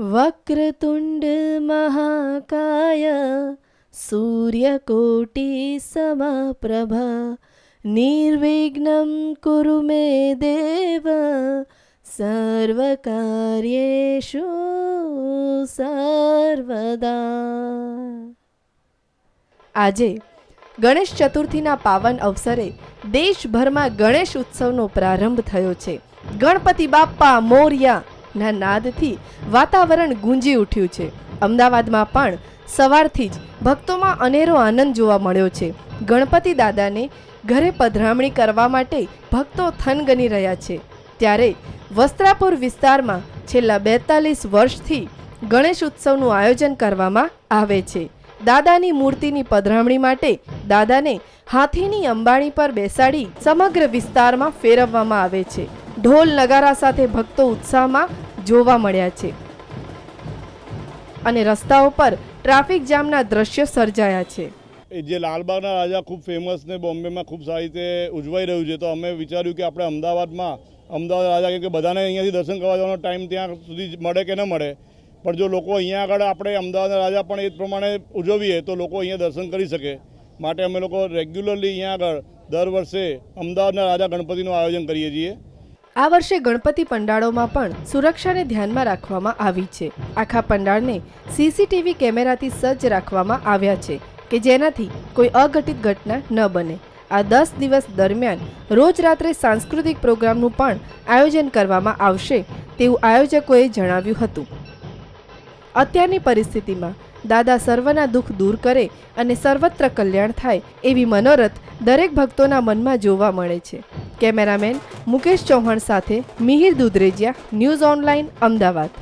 વક્રતુંડ મહાકાય સૂર્યકોટિ સમપ્રભા નિર્વિઘ્ન કુરુ મે દેવ સર્વકાર્યેષુ સર્વદા આજે ગણેશ ચતુર્થીના પાવન અવસરે દેશભરમાં ગણેશ ઉત્સવનો પ્રારંભ થયો છે. ગણપતિ બાપ્પા, મોર્યા ના નાદથી વાતાવરણ ગુંજી ઉઠ્યું છે. અમદાવાદમાં પણ સવારથી જ ભક્તોમાં અનેરો આનંદ જોવા મળ્યો છે. ગણપતિ દાદાને ઘરે પધરામણી કરવા માટે ભક્તો થનગની રહ્યા છે. ત્યારે વસ્ત્રાપુર વિસ્તારમાં છેલ્લા બેતાલીસ વર્ષથી ગણેશ ઉત્સવનું આયોજન કરવામાં આવે છે. દાદાની મૂર્તિની પધરામણી માટે દાદાને હાથીની અંબાણી પર બેસાડી સમગ્ર વિસ્તારમાં ફેરવવામાં આવે છે. ઢોલ નગારા સાથે ભક્તો ઉત્સાહમાં જોવા મળ્યા છે. અને રસ્તાઓ પર ટ્રાફિક જામના દ્રશ્ય સર્જાયા છે. જે લાલબાગના રાજા ખૂબ ફેમસ ને બોમ્બેમાં ખૂબ સારી રીતે ઉજવાઈ રહ્યું છે, તો અમે વિચાર્યું કે આપણે અમદાવાદમાં, અમદાવાદ રાજા કે બધાને અહીંયાથી દર્શન કરવા જવાનો ટાઈમ ત્યાં સુધી મળે કે ન મળે. પણ જો લોકો અહીંયા આગળ આપણે અમદાવાદના રાજા પણ એ જ પ્રમાણે ઉજવીએ, તો લોકો અહીંયા દર્શન કરી શકે. માટે અમે લોકો રેગ્યુલરલી અહીંયા આગળ દર વર્ષે અમદાવાદના રાજા ગણપતિનું આયોજન કરીએ છીએ. આ વર્ષે ગણપતિ પંડાળોમાં પણ સુરક્ષાને ધ્યાનમાં રાખવામાં આવી છે. આખા પંડાળને સીસીટીવી કેમેરાથી સજ્જ રાખવામાં આવ્યા છે કે જેનાથી કોઈ અઘટિત ઘટના ન બને. આ દસ દિવસ દરમિયાન રોજ રાત્રે સાંસ્કૃતિક પ્રોગ્રામનું પણ આયોજન કરવામાં આવશે તેવું આયોજકોએ જણાવ્યું હતું. અત્યારની પરિસ્થિતિમાં દાદા સર્વના દુઃખ દૂર કરે અને સર્વત્ર કલ્યાણ થાય એવી મનોરથ દરેક ભક્તોના મનમાં જોવા મળે છે. કેમેરામેન મુકેશ ચૌહાણ સાથે મિહિર દુધરેજિયા ન્યૂઝ ઓનલાઈન અમદાવાદ.